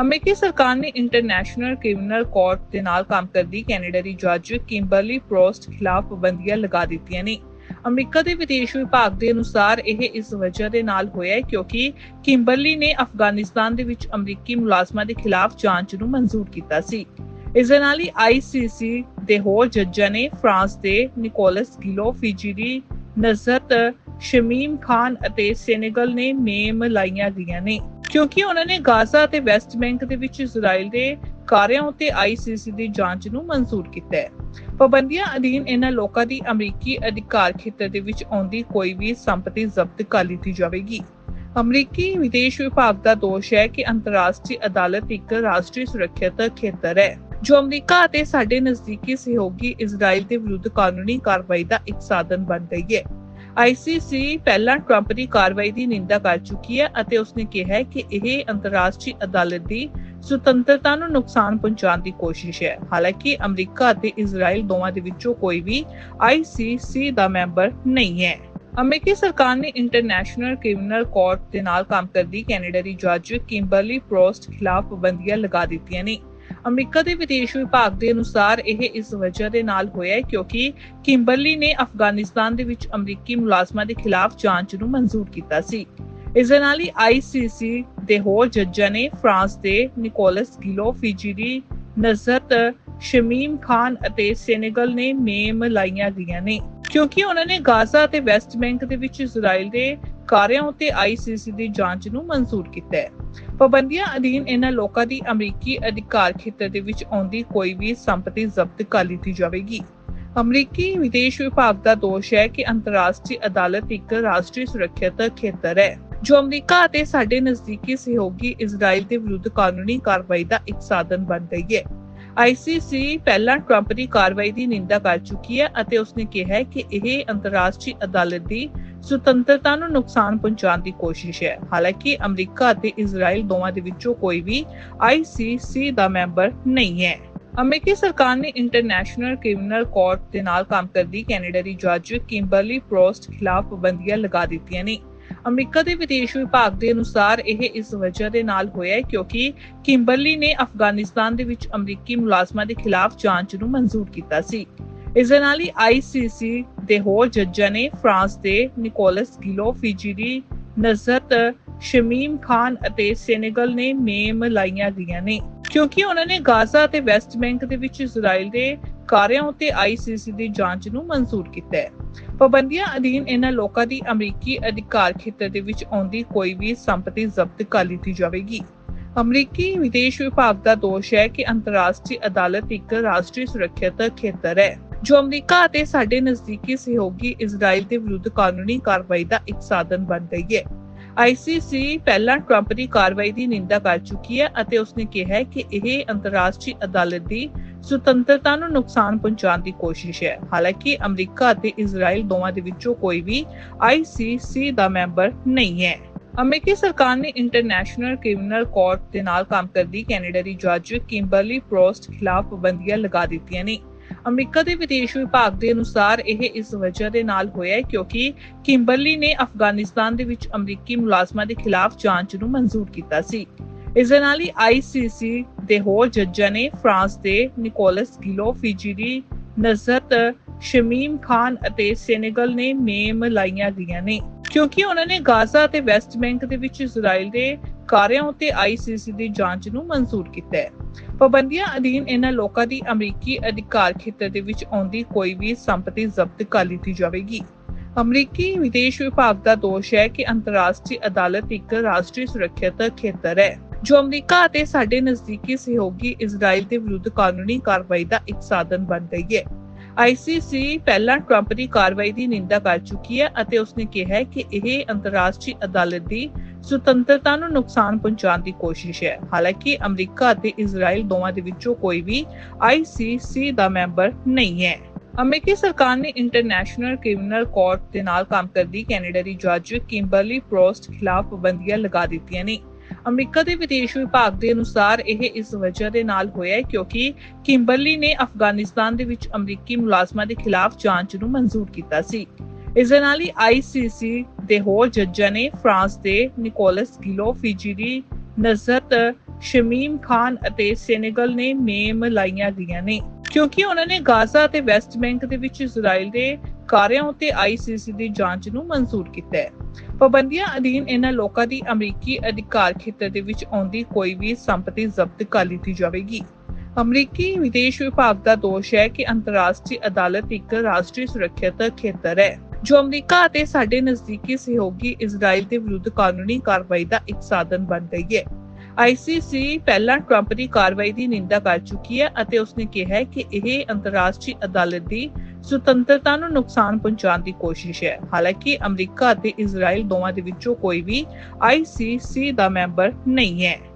ਅਮਰੀਕੀ ਸਰਕਾਰ ਨੇ ਇੰਟਰਨੈਸ਼ਨਲ ਕ੍ਰਿਮੀਨਲ ਕੋਰਟ ਦੇ ਨਾਲ ਕੰਮ ਕਰਦੀ ਕੈਨੇਡਾ ਜੱਜ ਕਿੰਬਰਲੀ ਪ੍ਰੋਸਟ ਖਿਲਾਫ ਪਾਬੰਦੀਆਂ ਲਗਾ ਦਿੱਤੀਆਂ ਨੇ। ਅਮਰੀਕਾ ਦੇ ਵਿਦੇਸ਼ ਵਿਭਾਗ ਦੇ ਅਨੁਸਾਰ ਇਹ ਇਸ ਵਜ੍ਹਾ ਦੇ ਨਾਲ ਹੋਇਆ ਕਿਉਂਕਿ ਕਿੰਬਰਲੀ ਨੇ ਅਫਗਾਨਿਸਤਾਨ ਦੇ ਵਿੱਚ ਅਮਰੀਕੀ ਮੁਲਾਜ਼ਮਾਂ ਦੇ ਖਿਲਾਫ ਜਾਂਚ ਨੂੰ ਮਨਜ਼ੂਰ ਕੀਤਾ ਸੀ। ਇਸ ਦੇ ਨਾਲ ਹੀ ਆਈਸੀਸੀ ਦੇ ਹੋਰ ਜੱਜਾਂ ਨੇ ਫਰਾਂਸ ਦੇ ਨਿਕੋਲਸ ਗਿਲੋ, ਫਿਜੀ ਦੀ ਨਜ਼ਰਤ ਸ਼ਮੀਮ ਖਾਨ ਅਤੇ ਸੈਨੇਗਲ ਨੇ ਨੇਮ ਲਾਈਆਂ ਗਈਆਂ ਨੇ। ਕਿਉਂਕਿ ਉਹਨਾਂ ਨੇ ਗਾਜ਼ਾ ਅਤੇ ਵੈਸਟ ਬੈਂਕ ਦੇ ਵਿੱਚ ਇਜ਼ਰਾਈਲ ਦੇ ਕਾਰਿਆਂ ਉੱਤੇ ਆਈਸੀਸੀ ਦੀ ਜਾਂਚ ਨੂੰ ਮਨਜ਼ੂਰ ਕੀਤਾ ਹੈ। ਪਾਬੰਦੀਆਂ ਅਧੀਨ ਇਹਨਾਂ ਲੋਕਾਂ ਦੀ ਅਮਰੀਕੀ ਅਧਿਕਾਰ ਖੇਤਰ ਦੇ ਵਿੱਚ ਆਉਂਦੀ ਕੋਈ ਵੀ ਸੰਪਤੀ ਜ਼ਬਤ ਕਰ ਲਈ ਜਾਵੇਗੀ। ਅਮਰੀਕੀ ਵਿਦੇਸ਼ ਵਿਭਾਗ ਦਾ ਦੋਸ਼ ਹੈ ਕਿ ਅੰਤਰਰਾਸ਼ਟਰੀ ਅਦਾਲਤ ਇੱਕ ਰਾਸ਼ਟਰੀ ਸੁਰੱਖਿਅਤ ਖੇਤਰ ਹੈ, ਜੋ ਅਮਰੀਕਾ ਅਤੇ ਸਾਡੇ ਨਜ਼ਦੀਕੀ ਸਹਿਯੋਗੀ ਇਜ਼ਰਾਈਲ ਦੇ ਵਿਰੁੱਧ ਕਾਨੂੰਨੀ ਕਾਰਵਾਈ ਦਾ ਇੱਕ ਸਾਧਨ ਬਣ ਗਈ ਹੈ। ਆਈਸੀਸੀ ਪਹਿਲਾਂ ਟਰੰਪ ਦੀ ਕਾਰਵਾਈ ਦੀ ਨਿੰਦਾ ਕਰ ਚੁੱਕੀ ਹੈ ਅਤੇ ਉਸਨੇ ਕਿਹਾ ਹੈ ਕਿ ਇਹ ਅੰਤਰਰਾਸ਼ਟਰੀ ਅਦਾਲਤ ਦੀ ਸੁਤੰਤਰਤਾ ਨੂੰ ਨੁਕਸਾਨ ਪਹੁੰਚਾਉਣ ਦੀ ਕੋਸ਼ਿਸ਼ ਹੈ। ਹਾਲਾਂਕਿ ਅਮਰੀਕਾ ਅਤੇ ਇਜ਼ਰਾਈਲ ਦੋਵਾਂ ਦੇ ਵਿੱਚੋਂ ਕੋਈ ਵੀ ਆਈਸੀਸੀ ਦਾ ਮੈਂਬਰ ਨਹੀਂ ਹੈ। ਅਮਰੀਕੀ ਸਰਕਾਰ ਨੇ ਇੰਟਰਨੈਸ਼ਨਲ ਕ੍ਰਿਮੀਨਲ ਕੋਰਟ ਦੇ ਨਾਲ ਕੰਮ ਕਰਦੀ ਕੈਨੇਡਾ ਦੀ ਜੱਜ ਕਿੰਬਰਲੀ ਪ੍ਰੋਸਟ ਖਿਲਾਫ ਪਾਬੰਦੀਆਂ ਲਗਾ ਦਿੱਤੀਆਂ ਨੇ। ਅਮਰੀਕਾ ਦੇ ਵਿਦੇਸ਼ ਵਿਭਾਗ ਦੇ ਅਨੁਸਾਰ ਇਹ ਇਸ ਵਜ੍ਹਾ ਦੇ ਨਾਲ ਹੋਇਆ ਕਿਉਂਕਿ ਕਿੰਬਰਲੀ ਨੇ ਅਫਗਾਨਿਸਤਾਨ ਦੇ ਵਿੱਚ ਅਮਰੀਕੀ ਮੁਲਾਜ਼ਮਾਂ ਦੇ ਖਿਲਾਫ ਜਾਂਚ ਨੂੰ ਮਨਜ਼ੂਰ ਕੀਤਾ ਸੀ। ਇਸ ਦੇ ਨਾਲ ਹੀ ਆਈਸੀਸੀ ਦੇ ਹੋਰ ਜੱਜਾਂ ਨੇ ਫਰਾਂਸ ਦੇ ਨਿਕੋਲਸ ਗਿਲੋ ਫਿਜੀ ਦੀ ਨਜ਼ਰਤ ਸ਼ਮੀਮ ਖਾਨ ਅਤੇ ਸੈਨੇਗਲ ਨੇ ਨੇਮ ਲਾਈਆਂ ਗਈਆਂ ਨੇ। ਕਿਉਂਕਿ ਉਹਨਾਂ ਨੇ ਗਾਜ਼ਾ ਅਤੇ ਵੈਸਟ ਬੈਂਕ ਦੇ ਵਿੱਚ ਇਜ਼ਰਾਈਲ ਦੇ ਕਾਰਿਆਂ ਉੱਤੇ ਆਈਸੀਸੀ ਦੀ ਜਾਂਚ ਨੂੰ ਮਨਜ਼ੂਰ ਕੀਤਾ ਹੈ। ਪਾਬੰਦੀਆਂ ਅਧੀਨ ਇਹਨਾਂ ਲੋਕਾਂ ਦੀ ਅਮਰੀਕੀ ਅਧਿਕਾਰ ਖੇਤਰ ਦੇ ਵਿੱਚ ਆਉਂਦੀ ਕੋਈ ਵੀ ਸੰਪਤੀ ਜ਼ਬਤ ਕਰ ਲਈ ਜਾਵੇਗੀ। ਅਮਰੀਕੀ ਵਿਦੇਸ਼ ਵਿਭਾਗ ਦਾ ਦੋਸ਼ ਹੈ ਕਿ ਅੰਤਰਰਾਸ਼ਟਰੀ ਅਦਾਲਤ ਇੱਕ ਰਾਸ਼ਟਰੀ ਸੁਰੱਖਿਅਤ ਖੇਤਰ ਹੈ, ਜੋ ਅਮਰੀਕਾ ਅਤੇ ਸਾਡੇ ਨਜ਼ਦੀਕੀ ਸਹਿਯੋਗੀ ਇਜ਼ਰਾਈਲ ਦੇ ਵਿਰੁੱਧ ਕਾਨੂੰਨੀ ਕਾਰਵਾਈ ਦਾ ਇੱਕ ਸਾਧਨ ਬਣ ਗਈ ਹੈ। ਆਈਸੀਸੀ ਪਹਿਲਾਂ ਟਰੰਪ ਦੀ ਕਾਰਵਾਈ ਦੀ ਨਿੰਦਾ ਕਰ ਚੁੱਕੀ ਹੈ ਅਤੇ ਉਸਨੇ ਕਿਹਾ ਕਿ ਇਹ ਅੰਤਰਰਾਸ਼ਟਰੀ ਅਦਾਲਤ ਦੀ ਸੁਤੰਤਰਤਾ ਨੂੰ ਨੁਕਸਾਨ ਪਹੁੰਚਾਉਣ ਦੀ ਕੋਸ਼ਿਸ਼ ਹੈ। ਹਾਲਾਂਕਿ ਅਮਰੀਕਾ ਅਤੇ ਇਜ਼ਰਾਈਲ ਦੋਵਾਂ ਦੇ ਵਿੱਚੋਂ ਕੋਈ ਵੀ ਆਈਸੀਸੀ ਦਾ ਮੈਂਬਰ ਨਹੀਂ ਹੈ। ਅਮਰੀਕੀ ਸਰਕਾਰ ਨੇ ਇੰਟਰਨੈਸ਼ਨਲ ਕ੍ਰਿਮੀਨਲ ਕੋਰਟ ਦੇ ਨਾਲ ਕੰਮ ਕਰਦੀ ਕੈਨੇਡਾ ਦੀ ਜੱਜ ਕਿੰਬਰਲੀ ਪ੍ਰੋਸਟ ਖਿਲਾਫ ਪਾਬੰਦੀਆਂ ਲਗਾ ਦਿੱਤੀਆਂ ਨੇ। ਅਮਰੀਕਾ ਦੇ ਵਿਦੇਸ਼ ਵਿਭਾਗ ਦੇ ਅਨੁਸਾਰ ਇਹ ਇਸ ਵਜ੍ਹਾ ਦੇ ਨਾਲ ਹੋਇਆ ਕਿਉਂਕਿ ਕਿੰਬਰਲੀ ਨੇ ਅਫਗਾਨਿਸਤਾਨ ਦੇ ਵਿੱਚ ਅਮਰੀਕੀ ਮੁਲਾਜ਼ਮਾਂ ਦੇ ਖਿਲਾਫ ਜਾਂਚ ਨੂੰ ਮਨਜ਼ੂਰ ਕੀਤਾ ਸੀ। ਇਸ ਦੇ ਨਾਲ ਹੀ ਆਈਸੀਸੀ ਦੇ ਹੋਰ ਜੱਜਾਂ ਨੇ ਫਰਾਂਸ ਦੇ ਨਿਕੋਲਸ ਗਿਲੋ ਫਿਜੀ ਦੀ ਨਜ਼ਰਤ ਸ਼ਮੀਮ ਖਾਨ ਅਤੇ ਸੈਨੇਗਲ ਨੇ ਨੇਮ ਲਾਈਆਂ ਗਈਆਂ ਨੇ। ਕਿਉਂਕਿ ਉਹਨਾਂ ਨੇ ਗਾਜ਼ਾ ਅਤੇ ਵੈਸਟ ਬੈਂਕ ਦੇ ਵਿੱਚ ਇਜ਼ਰਾਈਲ ਦੇ ਕਾਰਿਆਂ ਉੱਤੇ ਆਈਸੀਸੀ ਦੀ ਜਾਂਚ ਨੂੰ ਮਨਜ਼ੂਰ ਕੀਤਾ ਹੈ। ਪਾਬੰਦੀਆਂ ਅਧੀਨ ਇਹਨਾਂ ਲੋਕਾਂ ਦੀ ਅਮਰੀਕੀ ਅਧਿਕਾਰ ਖੇਤਰ ਦੇ ਵਿੱਚ ਆਉਂਦੀ ਕੋਈ ਵੀ ਸੰਪਤੀ ਜ਼ਬਤ ਕਰ ਲਈ ਜਾਵੇਗੀ। ਅਮਰੀਕੀ ਵਿਦੇਸ਼ ਵਿਭਾਗ ਦਾ ਦੋਸ਼ ਹੈ ਕਿ ਅੰਤਰਰਾਸ਼ਟਰੀ ਅਦਾਲਤ ਇੱਕ ਰਾਸ਼ਟਰੀ ਸੁਰੱਖਿਅਤ ਖੇਤਰ ਹੈ, ਜੋ ਅਮਰੀਕਾ ਅਤੇ ਸਾਡੇ ਨਜ਼ਦੀਕੀ ਸਹਿਯੋਗੀ ਇਜ਼ਰਾਈਲ ਦੇ ਵਿਰੁੱਧ ਕਾਨੂੰਨੀ ਕਾਰਵਾਈ ਦਾ ਇੱਕ ਸਾਧਨ ਬਣ ਗਈ ਹੈ। ਆਈਸੀਸੀ ਪਹਿਲਾਂ ਟਰੰਪ ਦੀ ਕਾਰਵਾਈ ਦੀ ਨਿੰਦਾ ਕਰ ਚੁੱਕੀ ਹੈ ਅਤੇ ਉਸਨੇ ਕਿਹਾ ਕਿ ਇਹ ਅੰਤਰਰਾਸ਼ਟਰੀ ਅਦਾਲਤ ਦੀ ਸੁਤੰਤਰਤਾ ਨੂੰ ਨੁਕਸਾਨ ਪਹੁੰਚਾਉਣ ਦੀ ਕੋਸ਼ਿਸ਼ ਹੈ। ਹਾਲਾਂਕਿ ਅਮਰੀਕਾ ਅਤੇ ਇਜ਼ਰਾਈਲ ਦੋਵਾਂ ਦੇ ਵਿੱਚੋਂ ਕੋਈ ਵੀ ਆਈਸੀਸੀ ਦਾ ਮੈਂਬਰ ਨਹੀਂ ਹੈ। ਅਮਰੀਕੀ ਸਰਕਾਰ ਨੇ ਇੰਟਰਨੈਸ਼ਨਲ ਕ੍ਰਿਮੀਨਲ ਕੋਰਟ ਦੇ ਨਾਲ ਕੰਮ ਕਰਦੀ ਕੈਨੇਡਾ ਦੀ ਜੱਜ ਕਿੰਬਰਲੀ ਪ੍ਰੋਸਟ ਖਿਲਾਫ ਪਾਬੰਦੀਆਂ ਲਗਾ ਦਿੱਤੀਆਂ ਨੇ। ਅਮਰੀਕਾ ਦੇ ਵਿਦੇਸ਼ ਵਿਭਾਗ ਦੇ ਅਨੁਸਾਰ ਇਹ ਇਸ ਵਜ੍ਹਾ ਦੇ ਨਾਲ ਹੋਇਆ ਹੈ ਕਿਉਂਕਿ ਕਿੰਬਰਲੀ ਨੇ ਅਫਗਾਨਿਸਤਾਨ ਦੇ ਵਿੱਚ ਅਮਰੀਕੀ ਮੁਲਾਜ਼ਮਾਂ ਦੇ ਖਿਲਾਫ ਜਾਂਚ ਨੂੰ ਮਨਜ਼ੂਰ ਕੀਤਾ ਸੀ। ਇਸ ਦੇ ਨਾਲ ਹੀ ਆਈਸੀਸੀ ਦੇ ਹੋਰ ਜੱਜਾਂ ਨੇ ਫਰਾਂਸ ਦੇ ਨਿਕੋਲਸ ਗਿਲੋ, ਫਿਜੀ ਦੀ ਨਜ਼ਰਤ, ਸ਼ਮੀਮ ਖਾਨ ਅਤੇ ਸੈਨੇਗਲ ਨੇ ਨੇਮ ਲਾਈਆਂ ਗਈਆਂ ਨੇ। ਕਿਉਂਕਿ ਉਹਨਾਂ ਨੇ ਗਾਜ਼ਾ ਅਤੇ ਵੈਸਟ ਬੈਂਕ ਦੇ ਵਿੱਚ ਇਜ਼ਰਾਈਲ ਦੇ ਕਾਰਿਆਂ ਉੱਤੇ ਆਈਸੀਸੀ ਦੀ ਜਾਂਚ ਨੂੰ ਮਨਜ਼ੂਰ ਕੀਤਾ ਹੈ। ਪਾਬੰਦੀਆਂ ਅਧੀਨ ਇਹਨਾਂ ਲੋਕਾਂ ਦੀ ਅਮਰੀਕੀ ਅਧਿਕਾਰ ਖੇਤਰ ਦੇ ਵਿੱਚ ਆਉਂਦੀ ਕੋਈ ਵੀ ਸੰਪਤੀ ਜ਼ਬਤ ਕਰ ਲਈ ਜਾਵੇਗੀ। ਅਮਰੀਕੀ ਵਿਦੇਸ਼ ਵਿਭਾਗ ਦਾ ਦੋਸ਼ ਹੈ ਕਿ ਅੰਤਰਰਾਸ਼ਟਰੀ ਅਦਾਲਤ ਇੱਕ ਰਾਸ਼ਟਰੀ ਸੁਰੱਖਿਅਤ ਖੇਤਰ ਹੈ, ਜੋ ਅਮਰੀਕਾ ਅਤੇ ਸਾਡੇ ਨਜ਼ਦੀਕੀ ਸਹਿਯੋਗੀ ਇਜ਼ਰਾਈਲ ਦੇ ਵਿਰੁੱਧ ਕਾਨੂੰਨੀ ਕਾਰਵਾਈ ਦਾ ਇੱਕ ਸਾਧਨ ਬਣ ਗਈ ਹੈ। ਆਈਸੀਸੀ ਪਹਿਲਾਂ ਟਰੰਪ ਦੀ ਕਾਰਵਾਈ ਦੀ ਨਿੰਦਾ ਕਰ ਚੁੱਕੀ ਹੈ ਅਤੇ ਉਸਨੇ ਕਿਹਾ ਕਿ ਇਹ ਅੰਤਰਰਾਸ਼ਟਰੀ ਅਦਾਲਤ ਦੀ ਸੁਤੰਤਰਤਾ ਨੂੰ ਨੁਕਸਾਨ ਪਹੁੰਚਾਉਣ ਦੀ ਕੋਸ਼ਿਸ਼ ਹੈ। ਹਾਲਾਂਕਿ ਅਮਰੀਕਾ ਅਤੇ ਇਜ਼ਰਾਈਲ ਦੋਵਾਂ ਦੇ ਵਿੱਚੋਂ ਕੋਈ ਵੀ ਆਈਸੀਸੀ ਦਾ ਮੈਂਬਰ ਨਹੀਂ ਹੈ। ਅਮਰੀਕੀ ਸਰਕਾਰ ਨੇ ਇੰਟਰਨੈਸ਼ਨਲ ਕ੍ਰਿਮੀਨਲ ਕੋਰਟ ਦੇ ਨਾਲ ਕੰਮ ਕਰਦੀ ਕੈਨੇਡਾ ਦੀ ਜੱਜ ਕਿੰਬਰਲੀ ਪ੍ਰੋਸਟ ਖਿਲਾਫ ਪਾਬੰਦੀਆਂ ਲਗਾ ਦਿੱਤੀਆਂ ਨੇ। ਅਮਰੀਕਾ ਦੇ ਵਿਦੇਸ਼ ਵਿਭਾਗ ਦੇ ਅਨੁਸਾਰ ਇਹ ਇਸ ਵਜ੍ਹਾ ਦੇ ਨਾਲ ਹੋਇਆ ਕਿਉਂਕਿ ਕਿੰਬਰਲੀ ਨੇ ਅਫਗਾਨਿਸਤਾਨ ਦੇ ਵਿੱਚ ਅਮਰੀਕੀ ਮੁਲਾਜ਼ਮਾਂ ਦੇ ਖਿਲਾਫ ਜਾਂਚ ਨੂੰ ਮਨਜ਼ੂਰ ਕੀਤਾ ਸੀ। ਇਸ ਦੇ ਨਾਲ ਹੀ ਆਈਸੀਸੀ ਦੇ ਹੋਰ ਜੱਜਾਂ ਨੇ ਫਰਾਂਸ ਦੇ ਨਿਕੋਲਸ ਗਿਲੋ, ਫਿਜੀ ਦੀ ਨਜ਼ਰਤ, ਸ਼ਮੀਮ ਖਾਨ ਅਤੇ ਸੈਨੇਗਲ ਨੇ ਮੇਮ ਲਾਈਆਂ ਗਈਆਂ ਨੇ। ਕਿਉਂਕਿ ਉਹਨਾਂ ਨੇ ਗਾਜ਼ਾ ਅਤੇ ਵੈਸਟ ਬੈਂਕ ਦੇ ਵਿੱਚ ਇਜ਼ਰਾਈਲ ਦੇ ਕਾਰਿਆਂ ਉੱਤੇ ਆਈਸੀਸੀ ਦੀ ਜਾਂਚ ਨੂੰ ਮਨਜ਼ੂਰ ਕੀਤਾ ਹੈ। ਪਾਬੰਦੀਆਂ ਅਧੀਨ ਇਹਨਾਂ ਲੋਕਾਂ ਦੀ ਅਮਰੀਕੀ ਅਧਿਕਾਰ ਖੇਤਰ ਦੇ ਵਿੱਚ ਆਉਂਦੀ ਕੋਈ ਵੀ ਸੰਪਤੀ ਜ਼ਬਤ ਕਰ ਲਈ ਜਾਵੇਗੀ। ਅਮਰੀਕੀ ਵਿਦੇਸ਼ ਵਿਭਾਗ ਦਾ ਦੋਸ਼ ਹੈ ਕਿ ਅੰਤਰਰਾਸ਼ਟਰੀ ਅਦਾਲਤ ਇੱਕ ਰਾਸ਼ਟਰੀ ਸੁਰੱਖਿਅਤ ਖੇਤਰ ਹੈ, ਜੋ ਅਮਰੀਕਾ ਅਤੇ ਸਾਡੇ ਨਜ਼ਦੀਕੀ ਸਹਿਯੋਗੀ ਇਜ਼ਰਾਈਲ ਦੇ ਵਿਰੁੱਧ ਕਾਨੂੰਨੀ ਕਾਰਵਾਈ ਦਾ ਇੱਕ ਸਾਧਨ ਬਣ ਗਈ ਹੈ। ਆਈਸੀਸੀ ਪਹਿਲਾਂ ਟਰੰਪ ਦੀ ਕਾਰਵਾਈ ਦੀ ਨਿੰਦਾ ਕਰ ਚੁੱਕੀ ਹੈ ਅਤੇ ਉਸਨੇ ਕਿਹਾ ਹੈ ਕਿ ਇਹ ਅੰਤਰਰਾਸ਼ਟਰੀ ਅਦਾਲਤ ਦੀ ਸੁਤੰਤਰਤਾ ਨੂੰ ਨੁਕਸਾਨ ਪਹੁੰਚਾਉਣ ਦੀ ਕੋਸ਼ਿਸ਼ ਹੈ। ਹਾਲਾਂਕਿ ਅਮਰੀਕਾ ਅਤੇ ਇਜ਼ਰਾਈਲ ਦੋਵਾਂ ਦੇ ਵਿੱਚੋਂ ਕੋਈ ਵੀ ਆਈਸੀਸੀ ਦਾ ਮੈਂਬਰ ਨਹੀਂ ਹੈ।